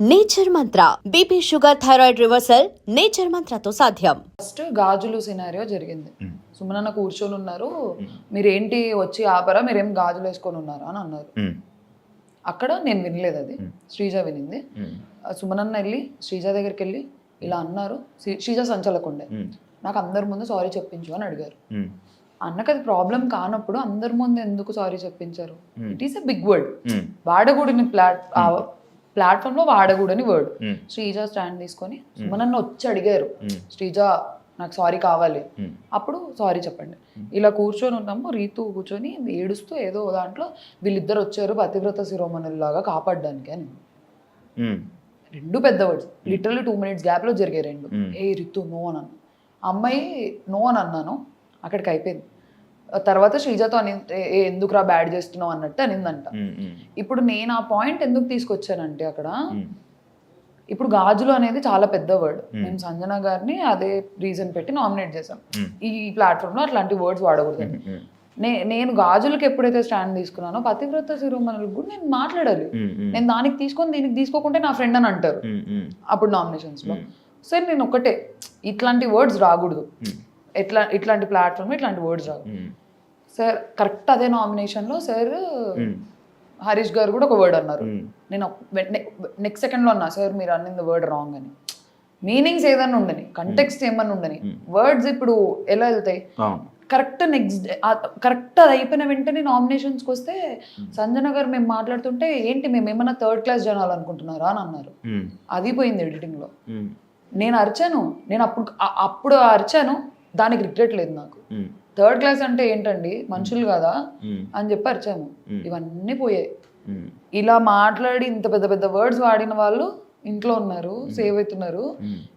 Nature mantra BP sugar thyroid reversal nature మంత్రతో సాధ్యం. First గాజులు scenario జరిగింది. సుమనన్న కూర్చొని ఉన్నారు. మీరేంటి వచ్చి ఆపరా? మీరేం గాజులు వేసుకొని ఉన్నారా? అని అన్నారు. ఉమ్, అక్కడ నేను వినలేదు అది. శ్రీజ వినింది. సుమనన్న వెళ్ళి శ్రీజ దగ్గరికి వెళ్ళి ఇలా అన్నారు. శ్రీ- శ్రీజ సంచలకుండే. నాకు అందరి ముందు సారీ చెప్పించు అని అడిగారు. అన్నకి అది ప్రాబ్లం కానప్పుడు అందరి ముందు ఎందుకు సారీ చెప్పించారు? It is a big word um, వాడకూడని plat ప్లాట్ఫామ్లో వాడకూడని వర్డ్ ఉమ్, శ్రీజ స్టాండ్ తీసుకొని సుమనన్న వచ్చి అడిగారు. ఉమ్, శ్రీజ నాకు సారీ కావాలి. అప్పుడు సారీ చెప్పండి. ఇలా కూర్చొని ఉన్నాము. రీతు కూర్చొని ఏడుస్తూ ఏదో దాంట్లో వీళ్ళిద్దరు వచ్చారు పతివ్రత శిరోమణుల్లాగా కాపాడడానికి అని. రెండు పెద్ద వర్డ్స్ లిటరల్లీ టూ మినిట్స్ గ్యాప్లో జరిగాయి రెండు. Hmm. ఏ రితు నో అని అమ్మాయి నో అని అన్నాను. అక్కడికి అయిపోయింది. తర్వాత శ్రీజతో అని "ఏ, ఎందుకురా బ్యాడ్ చేస్తున్నావు అన్నట్టు అనిందంట. ఇప్పుడు నేను ఆ పాయింట్ ఎందుకు తీసుకొచ్చానంటే అక్కడ ఇప్పుడు గాజులు అనేది చాలా పెద్ద వర్డ్. మేము సంజన గారిని అదే రీజన్ పెట్టి నామినేట్ చేసాం Hmm. ఈ ప్లాట్ఫామ్లో అట్లాంటి వర్డ్స్ వాడకూడదు. నే నేను గాజులకు ఎప్పుడైతే స్టాండ్ తీసుకున్నానో పతివ్రత శిరోమణులకు కూడా నేను మాట్లాడాలి. నేను దానికి తీసుకొని దీనికి తీసుకోకుంటే నా ఫ్రెండ్ అని అంటారు. అప్పుడు నామినేషన్స్లో సార్ నేను ఒకటే ఇట్లాంటి వర్డ్స్ రాకూడదు. ఎట్లా ఇట్లాంటి ప్లాట్ఫామ్ ఇట్లాంటి వర్డ్స్ ఉమ్, సార్ కరెక్ట్ అదే నామినేషన్లో సార్ హరీష్ గారు కూడా ఒక వర్డ్ అన్నారు. నేను నెక్స్ట్ సెకండ్లో అన్నా సార్ మీరు అన్నింది వర్డ్ రాంగ్ అని. మీనింగ్స్ ఏదన్నా ఉండని కంటెక్స్ట్ ఏమన్నా ఉండని వర్డ్స్ ఇప్పుడు ఎలా వెళ్తాయి? కరెక్ట్ నెక్స్ట్ కరెక్ట్ అది అయిపోయిన వెంటనే నామినేషన్స్కి వస్తే సంజన గారు మేము మాట్లాడుతుంటే ఏంటి మేము ఏమన్నా థర్డ్ క్లాస్ జనాలు అనుకుంటున్నారా? అని అన్నారు. అది పోయింది ఎడిటింగ్లో నేను అరిచాను నేను అప్పుడు అప్పుడు అరిచాను దానికి రిగ్రెట్ లేదు నాకు. థర్డ్ క్లాస్ అంటే ఏంటండి? మనుషులు కదా? అని చెప్పి అరిచాము. ఇవన్నీ పోయాయి. ఇలా మాట్లాడి ఇంత పెద్ద పెద్ద వర్డ్స్ వాడిన వాళ్ళు ఇంట్లో ఉన్నారు సేవ్ అవుతున్నారు.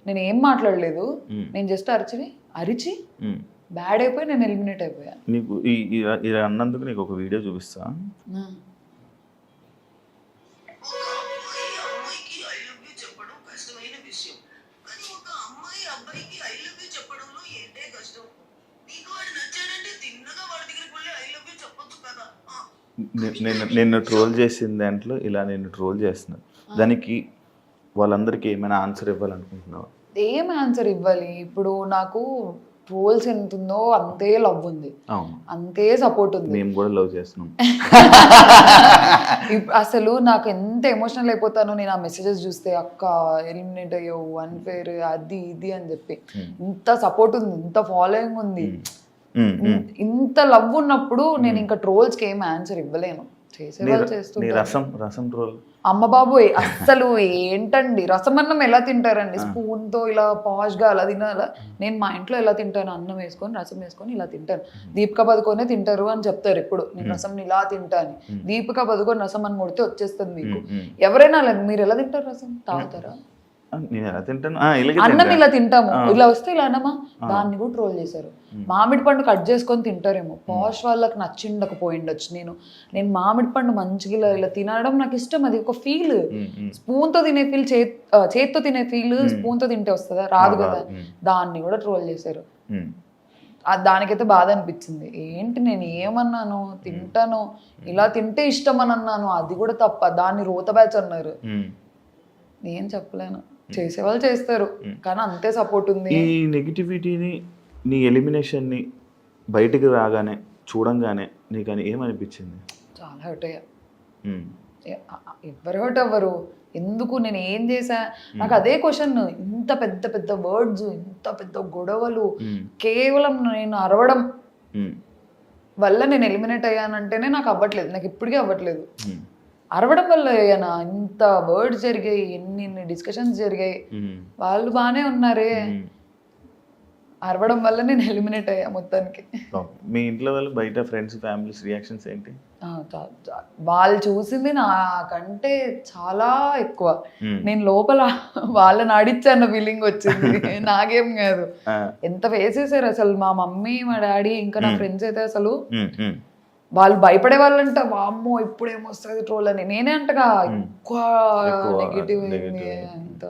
నేను ఏం మాట్లాడలేదు. నేను జస్ట్ అరిచి అరిచి. బ్యాడ్ అయిపోయి నేను ఎలిమినేట్ అయిపోయాను నీకు ఇలా అన్నందుకు నీకు ఒక వీడియో చూపిస్తా. అమ్మాయికి ఐ లవ్ యూ చెప్పడం కష్టమైన విషయం. నేను నిన్ను ట్రోల్ చేసిన దాంట్లో ఇలా నేను ట్రోల్ చేస్తున్నాను దానికి వాళ్ళందరికీ ఏమైనా ఆన్సర్ ఇవ్వాలనుకుంటున్నావా? ఏం ఆన్సర్ ఇవ్వాలి? ఇప్పుడు నాకు ట్రోల్స్ ఎంత ఉందో అంతే లవ్ ఉంది. అంతే సపోర్ట్ ఉంది. మేము కూడా లవ్ చేస్తున్నాం. అసలు నాకు ఎంత ఎమోషనల్ అయిపోతానో నేను ఆ మెసేజెస్ చూస్తే అక్క ఎలిమినేట్ అయ్యావు అన్ఫేర్ అది ఇది అని చెప్పి. ఇంత సపోర్ట్ ఉంది ఇంత ఫాలోయింగ్ ఉంది. ఇంత లవ్ ఉన్నప్పుడు నేను ఇంకా ట్రోల్స్కి ఏం ఆన్సర్ ఇవ్వలేను. చేసే నీ వాళ్ళు ర- నీ చేస్తుంటారు రసం రసం అమ్మ బాబోయ్ అస్సలు ఏంటండి? రసమన్నం ఎలా తింటారండి? స్పూన్తో ఇలా పాష్గా అలా తినాలా? నేను మా ఇంట్లో ఎలా తింటాను? అన్నం వేసుకొని రసం వేసుకొని ఇలా తింటాను. దీపిక పదుకొనే తింటారు అని చెప్తారు ఎప్పుడు. నేను రసం ఇలా తింటాను దీపిక పదుకొని రసం అని కొడితే వచ్చేస్తుంది మీకు. ఎవరైనా మీరు ఎలా తింటారు రసం? తాగుతారా? నేను ఎలా తింటాను? ఆ, ఇలాగే అన్నం. ఇలా తింటాము. ఇలా వస్తే ఇలా అన్నమా దాన్ని కూడా ట్రోల్ చేశారు. మామిడి పండు కట్ చేసుకొని తింటారేమో. పాష్ వాళ్ళకి నచ్చిండకపోయిండొచ్చు. నేను నేను మామిడి పండు మంచిగా ఇలా ఇలా తినడం నాకు ఇష్టం. అది ఒక ఫీల్ ఉమ్, ఉమ్. స్పూన్తో తినే ఫీల్ చేత్తో తినే ఫీల్ స్పూన్తో తింటే వస్తుందా? రాదు కదా. దాన్ని కూడా ట్రోల్ చేశారు. దానికైతే బాధ అనిపించింది. ఏంటి నేను ఏమన్నాను? తింటాను. ఇలా తింటే ఇష్టం అని అన్నాను. అది కూడా తప్ప దాన్ని రోత బ్యాచ్ అన్నారు. నేను చెప్పలేను. చేసేవాళ్ళు చేస్తారు. కానీ అంతే సపోర్ట్ ఉంది. ఈ నెగిటివిటీని నీ ఎలిమినేషన్ని బయటికి రాగానే చూడంగానే నీకు అని ఏమనిపించింది? చాలా హర్ట్ అయ్యా. ఎవరు హర్ట్ అవ్వరు. ఎందుకు నేను ఏం చేశా? నాకు అదే క్వశ్చన్ ఇంత పెద్ద పెద్ద వర్డ్స్ ఇంత పెద్ద గొడవలు కేవలం నేను అరవడం వల్ల నేను ఎలిమినేట్ అయ్యానంటేనే నాకు అవ్వట్లేదు. నాకు ఇప్పటికీ అవ్వట్లేదు. అరవడం వల్ల అయ్యానా ఇంత వర్డ్స్ జరిగాయి ఎన్ని ఎన్ని డిస్కషన్స్ జరిగాయి. వాళ్ళు బాగానే ఉన్నారే. అరవడం వల్ల నేను ఎలిమినేట్ అయ్యా మొత్తానికి. మీ ఇంట్లో వాళ్ళు బయట ఫ్రెండ్స్ ఫ్యామిలీస్ రియాక్షన్స్ ఏంటి? వాళ్ళు చూసింది నాకంటే చాలా ఎక్కువ. నేను లోపల వాళ్ళని ఆడిచ్చాన్న ఫీలింగ్ వచ్చింది. నాకేం కాదు. ఎంత వేసేసారు అసలు మా మమ్మీ మా డాడీ ఇంకా నా ఫ్రెండ్స్ అయితే అసలు. వాళ్ళు భయపడే వాళ్ళంట వామ్మో ఇప్పుడు ఏమొస్తుంది ట్రోల్ అని. నేనే అంటగా ఎక్కువ ఎక్కువ నెగిటివ్. అంత.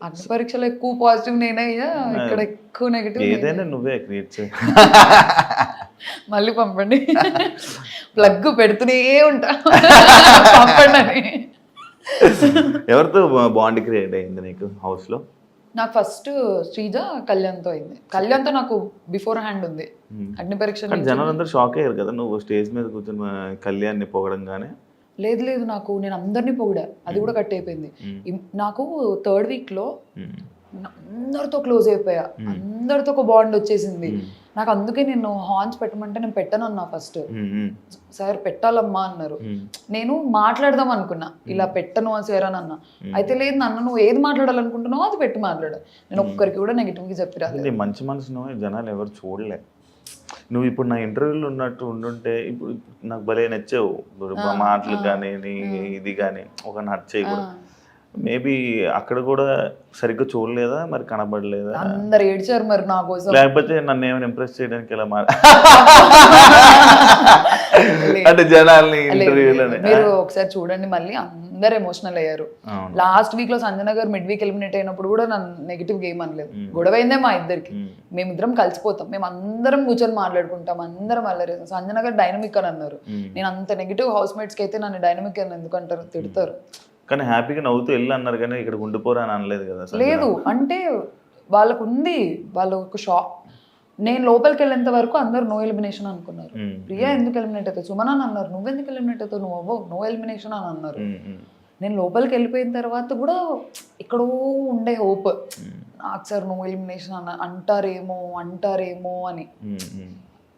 అగ్ని పరీక్షలో ఎక్కువ పాజిటివ్ నేనే అయ్యా ఇక్కడ ఎక్కువ నెగిటివ్ ఏదైనా నువ్వే క్రియేట్ చేయి మళ్ళీ పంపండి. ప్లగ్ పెడుతూనే ఉంటా. పంపండి అని. ఎవరితో బాండ్ క్రియేట్ అయింది నీకు house లో? నాకు ఫస్ట్ శ్రీజ కళ్యాణ్తో అయింది. కళ్యాణ్తో నాకు బిఫోర్ హ్యాండ్ ఉంది. అగ్ని పరీక్ష కానీ నుంచి- జనాలు అందరూ షాక్ అయ్యారు కదా నువ్వు స్టేజ్ మీద కూర్చొని కళ్యాణ్ని పొగడంగానే? లేదు లేదు నాకు నేను అందరినీ పొగిడా. అది కూడా కట్ అయిపోయింది. ఇం- నాకు థర్డ్ వీక్లో మ్మ్. అందరితో క్లోజ్ అయిపోయా. అందరితో ఒక బాండ్ వచ్చేసింది. నాకు అందుకే నేను హార్న్స్ పెట్టమంటే నేను పెట్టను అన్నా ఫస్ట్. సార్ పెట్టాలమ్మా అన్నారు. నేను మాట్లాడదాం అనుకున్నా. ఇలా పెట్టను అని సార్ అని అన్నా. అయితే లేదు నన్ను నువ్వు ఏది మాట్లాడాలనుకుంటున్నావు అది పెట్టి మాట్లాడు. నేను ఒక్కరికి కూడా నెగిటివ్గా చెప్పి రాలేదు నీ మంచి మనసును జనాలు ఎవరు చూడలే. నువ్వు ఇప్పుడు నా ఇంటర్వ్యూలో ఉన్నట్టు ఉండుంటే ఇప్పుడు నాకు భలే నచ్చావు. మాటలు కానీ ఇది కానీ ఒక నచ్చాయి కూడా. మేబీ అక్కడ కూడా సరిగ్గా చూడలేదా? మరి కనబడలేదా? అందరు ఏడ్చారు మరి నా కోసం. లేకపోతే నన్ను ఏమైనా ఇంప్రెస్ చేయడానికి ఇలా మా అంటే జనాల్ని. మీరు ఒకసారి చూడండి మళ్ళీ అందరు ఎమోషనల్ అయ్యారు. లాస్ట్ వీక్లో సంజన గారు మిడ్ వీక్ ఎలిమినేట్ అయినప్పుడు కూడా నన్ను నెగిటివ్ గేమ్ అనలేదు. గొడవ అయిందే మా ఇద్దరికి. మ్మ్. మేమిద్దరం కలిసిపోతాం. మేము అందరం కూర్చొని మాట్లాడుకుంటాం. అందరం అల్లరి సంజన గారు డైనమిక్ అని అన్నారు. నేను అంత నెగిటివ్ హౌస్ మేట్స్కి అయితే నన్ను డైనమిక్ అని ఎందుకు అంటారు? తిడతారు. కానీ హ్యాపీగా నవ్వుతూ వెళ్ళి అన్నారు కానీ ఇక్కడ ఉండిపోరా అని అనలేదు కదా. లేదు అంటే వాళ్ళకు ఉంది వాళ్ళ ఒక షాక్. నేను లోపలికి వెళ్ళేంత వరకు అందరు నో ఎలిమినేషన్ అనుకున్నారు. ప్రియా ఎందుకు ఎలిమినేట్ అవుతావు? సుమన్ అని అన్నారు. నువ్వెందుకు ఎలిమినేట్ అవుతావు? నువ్వు అవ్వవు. నో ఎలిమినేషన్ అని అన్నారు. నేను లోపలికి వెళ్ళిపోయిన తర్వాత కూడా ఎక్కడో ఉండే హోప్ నాకు సార్ నో ఎలిమినేషన్ అన్న అంటారేమో అంటారేమో అని.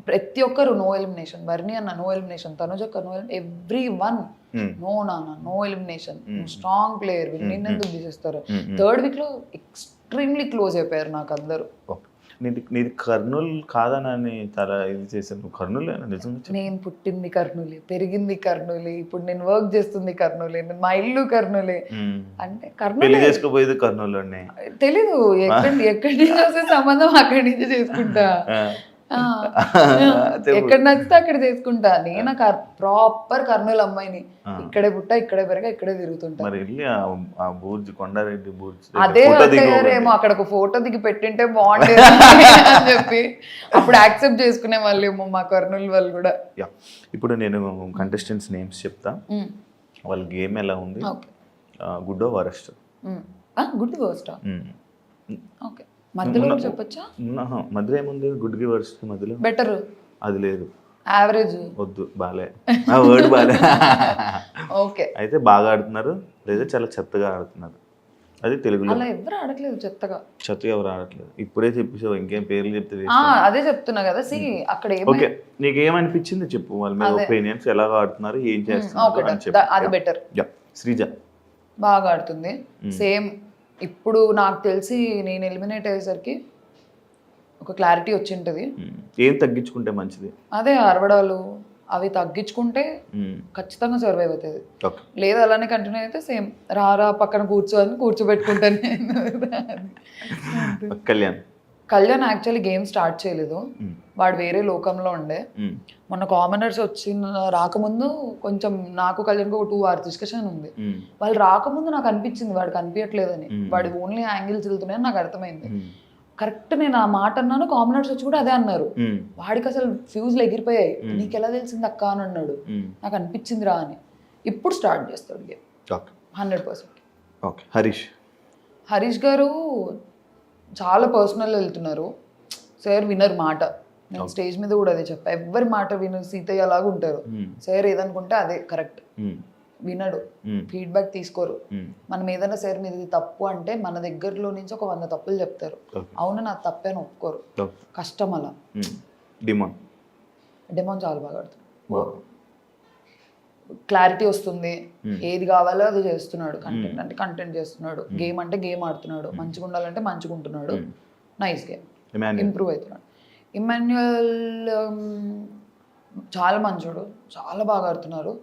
ప్రతి ఒక్కరు నో ఎలిమినేషన్ బర్ని అన్న నో ఎలిమినేషన్ తనుజ్ అక్క no every one hmm. No నాన్న నో ఎలిమినేషన్ స్ట్రాంగ్ ప్లేయర్ నిన్నెందుకు తీసేస్తారు. థర్డ్ వీక్లో ఎక్స్ట్రీమ్లీ క్లోజ్ అయిపోయారు నాకు అందరూ. నీది నీది కర్నూలు కాదని చాలా ఇది చేశాను కర్నూలు నిజంగా. నేను పుట్టింది కర్నూలే పెరిగింది కర్నూలే ఇప్పుడు నేను వర్క్ చేస్తుంది కర్నూలే మా ఇల్లు కర్నూలే. అంటే కర్నూలే చేసుకోపోయేది కర్నూలులోనే తెలీదు ఎక్కడి ఎక్కడి నుంచి వస్తే సంబంధం అక్కడి నుంచి చేసుకుంటా. ఎక్కడ నచ్చితే అక్కడ చేసుకుంటా. నేను ప్రాపర్ కర్నూలు అమ్మాయిని. ఇక్కడే పుట్టా ఇక్కడే పెరగా ఇక్కడే తిరుగుతుంటా. మరి వెళ్ళి ఆ- బూర్జు కొండారెడ్డి బూర్జు అదే అక్కడ ఒక ఫోటో దిగి పెట్టింటే బాగుండేది అని చెప్పి అప్పుడు యాక్సెప్ట్ చేసుకునే వాళ్ళేమో మా కర్నూలు వాళ్ళు కూడా. యా. ఇప్పుడు నేను కంటెస్టెంట్స్ నేమ్స్ చెప్తా. వాళ్ళ గేమ్ ఎలా ఉంది? గుడ్డో వరస్ట్. గుడ్ వర్స్టా? మధ్యలో చెప్పొచ్చా? మధ్యలో ఏముంది? గుడ్కి వరస్ట్ మధ్యలో? బెటర్. అది లేదు. యావరేజ్ వద్దు బాలే. ఆ వర్డ్ బాలే. ఓకే. అయితే బాగా ఆడుతున్నారు లేదా చాలా చెత్తగా ఆడుతున్నారు? అది తెలుగులో. అలా ఎవరు అడగలేదు చెత్తగా? చెత్తగా ఎవరు ఆడట్లేదు? ఇప్పుడే చెప్పేసావు ఇంకేం పేర్లు చెప్తే అదే చెప్తున్నా కదా సి అక్కడ ఓకే నీకు ఏమనిపించింది చెప్పు వాళ్ళ మీద ఒపీనియన్స్ ఎలా ఆడుతున్నారు ఏం చేస్తున్నారు అది బెటర్ శ్రీజ. బాగా ఆడుతుంది. సేమ్ ఇప్పుడు నాకు తెలిసి నేను ఎలిమినేట్ అయ్యేసరికి ఒక క్లారిటీ వచ్చి ఉంటుంది. ఏం తగ్గించుకుంటే మంచిది? అదే అరవడాలు అవి తగ్గించుకుంటే. ఖచ్చితంగా సర్వైవ్ అవుతుంది. లేదు అలానే కంటిన్యూ అయితే సేమ్ రారా పక్కన కూర్చోని కూర్చోబెట్టుకుంటాను. Kalyan Kalyan actually game start చేయలేదు. మ్మ్. వాడు వేరే లోకంలో ఉండే. మ్మ్. మొన్న కామనర్స్ వచ్చిన రాకముందు కొంచెం నాకు కళ్యాణ్కి ఒక టూ అవర్స్ డిస్కషన్ ఉంది. మ్మ్. వాళ్ళు రాకముందు నాకు అనిపించింది వాడు కనిపించట్లేదని వాడు ఓన్లీ యాంగిల్స్ వెళ్తున్నాయని నాకు అర్థమైంది. కరెక్ట్ నేను ఆ మాట అన్నాను కామనర్స్ వచ్చి కూడా అదే అన్నారు. వాడికి అసలు ఫ్యూజ్లు ఎగిరిపోయాయి. నీకు ఎలా తెలిసింది అక్క అని అన్నాడు. నాకు అనిపించింది రా అని. ఇప్పుడు స్టార్ట్ చేస్తాడు game okay hundred percent okay Harish. Harish garu చాలా పర్సనల్ వెళ్తున్నారు. సార్ వినర్ మాట. నేను స్టేజ్ మీద కూడా అదే చెప్పా. ఎవరి మాట వినరు సీతయ్య అలాగా ఉంటారు. సార్ ఏదనుకుంటే అదే కరెక్ట్. వినడు. ఫీడ్బ్యాక్ తీసుకోరు. మనం ఏదైనా సార్ మీద తప్పు అంటే మన దగ్గరలో నుంచి ఒక వంద తప్పులు చెప్తారు. అవును నా తప్పే అని ఒప్పుకోరు. కష్టం అలా. డిమాండ్. డెమోన్ చాలా బాగా ఆడుతుంది క్లారిటీ వస్తుంది. Hmm. ఏది కావాలో అది చేస్తున్నాడు. కంటెంట్ అంటే కంటెంట్ చేస్తున్నాడు. గేమ్ అంటే గేమ్ ఆడుతున్నాడు. మంచిగా ఉండాలంటే మంచిగా ఉంటున్నాడు. నైస్ గేమ్ ఇంప్రూవ్ అవుతున్నాడు. ఇమాన్యుయల్ చాలా మంచోడు. చాలా బాగా ఆడుతున్నారు.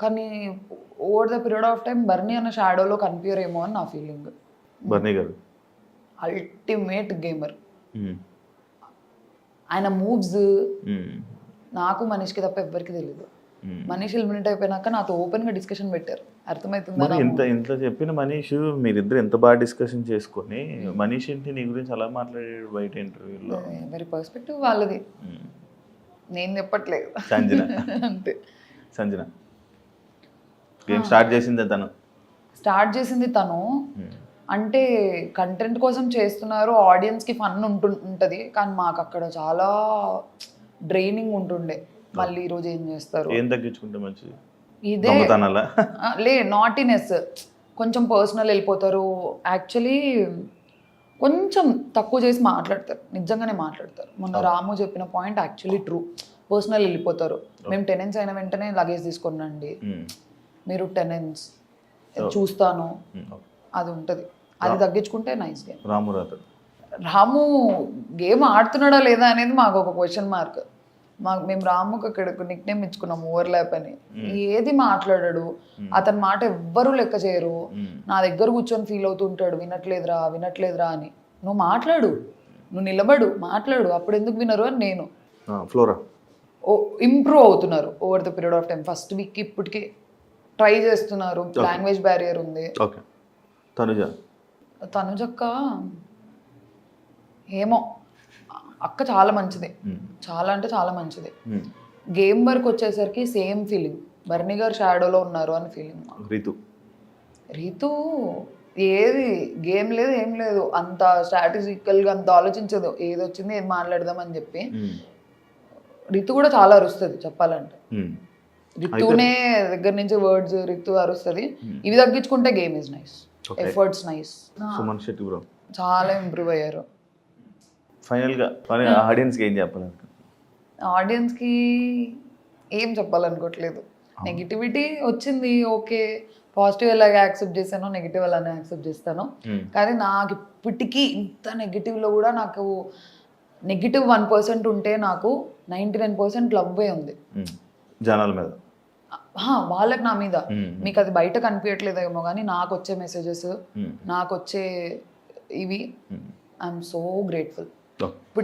కానీ over the period of time Barney అన్న షాడోలో కనిపించరేమో అని నా feeling Barney garu. Ultimate gamer. ఆయన మూవ్స్. నాకు మనీష్కి తప్ప ఎవ్వరికి తెలియదు. మనీష్ ఎలిమినేట్ అయిపోయినాక నాతో ఓపెన్గా డిస్కషన్ పెట్టారు. అర్థమవుతుందా మరి ఇంత ఇంత చెప్పిన మనీష్ మీరిద్దరు ఎంత బాగా డిస్కషన్ చేసుకొని మనీష్ ఏంటి నీ గురించి అలా మాట్లాడాడు బయట ఇంటర్వ్యూలో? ఎవరి పర్స్పెక్టివ్ వాళ్ళది. నేను చెప్పట్లేదు. సంజన. అంతే. సంజన. గేమ్ స్టార్ట్ చేసిందే తను. స్టార్ట్ చేసింది తను. అంటే కంటెంట్ కోసం చేస్తున్నారు ఆడియన్స్కి ఫన్ ఉంటు ఉంటుంది. కానీ మాకు అక్కడ చాలా డ్రైనింగ్ ఉంటుండే. మళ్ళీ ఈరోజు ఏం చేస్తారు? ఏం తగ్గించుకుంటే మంచిది? ఇదే లే నాటినెస్ కొంచెం పర్సనల్ వెళ్ళిపోతారు. యాక్చువల్లీ కొంచెం తక్కువ చేసి మాట్లాడతారు. నిజంగానే మాట్లాడతారు. మొన్న రాము చెప్పిన పాయింట్ యాక్చువల్లీ ట్రూ పర్సనల్ వెళ్ళిపోతారు. మేము టెనెన్స్ అయిన వెంటనే లగేజ్ తీసుకొని రండి ఉమ్. మీరు టెనెన్స్ చూస్తాను. అది ఉంటుంది. అది తగ్గించుకుంటే nice game Ramu Ramu game ఆడుతున్నాడా లేదా అనేది మాకు ఒక క్వశ్చన్ మార్క్ మాకు మేము రాముకి అక్కడ నిక్ నేమ్ ఇచ్చుకున్నాం ఓవర్ ల్యాప్ అని ఏది మాట్లాడాడు అతని మాట ఎవ్వరూ లెక్క చేయరు. నా దగ్గర కూర్చొని ఫీల్ అవుతుంటాడు వినట్లేదురా వినట్లేదురా అని. నువ్వు మాట్లాడు నువ్వు నిలబడు మాట్లాడు అప్పుడు ఎందుకు వినరు అని నేను. ఆ, ఫ్లోరా? ఓ ఇంప్రూవ్ అవుతున్నారు over the period of time first week ఇప్పటికి ట్రై చేస్తున్నారు. లాంగ్వేజ్ బ్యారియర్ ఉంది. ఓకే తనుజ? తనుజక్క ఏమో. అక్క చాలా మంచిది. చాలా అంటే చాలా మంచిది. గేమ్ వరకు వచ్చేసరికి సేమ్ ఫీలింగ్. బర్నీ గారు షాడోలో ఉన్నారు అని ఫీలింగ్ రితు. రీతు ఏది గేమ్ లేదు ఏం లేదు. అంత స్ట్రాటజికల్గా అంత ఆలోచించదు. ఏది వచ్చింది ఏది మాట్లాడదాం అని చెప్పి. రితు కూడా చాలా అరుస్తుంది చెప్పాలంటే. రితునే దగ్గర నుంచి వర్డ్స్ రితు అరుస్తుంది. ఇవి తగ్గించుకుంటే game is nice. Efforts nice చాలా ఇంప్రూవ్ అయ్యారు. ఫైనల్గా ఆడియన్స్కి ఏం చెప్పాలి ఆడియన్స్కి ఏం చెప్పాలనుకోవట్లేదు. నెగిటివిటీ వచ్చింది ఓకే. పాజిటివ్ ఎలాగ యాక్సెప్ట్ చేశానో నెగిటివ్ అలానే యాక్సెప్ట్ చేస్తాను. కానీ నాకు ఇప్పటికీ ఇంత నెగిటివ్లో కూడా నాకు నెగిటివ్ వన్ పర్సెంట్ ఉంటే నాకు నైంటీ నైన్ పర్సెంట్ లవ్వే ఉంది. జనాల మీద. వాళ్ళకి నా మీద. మీకు అది బయట కనిపించట్లేదేమో కానీ నాకు వచ్చే మెసేజెస్. నాకు వచ్చే ఇవి. I'm so grateful. ఓకే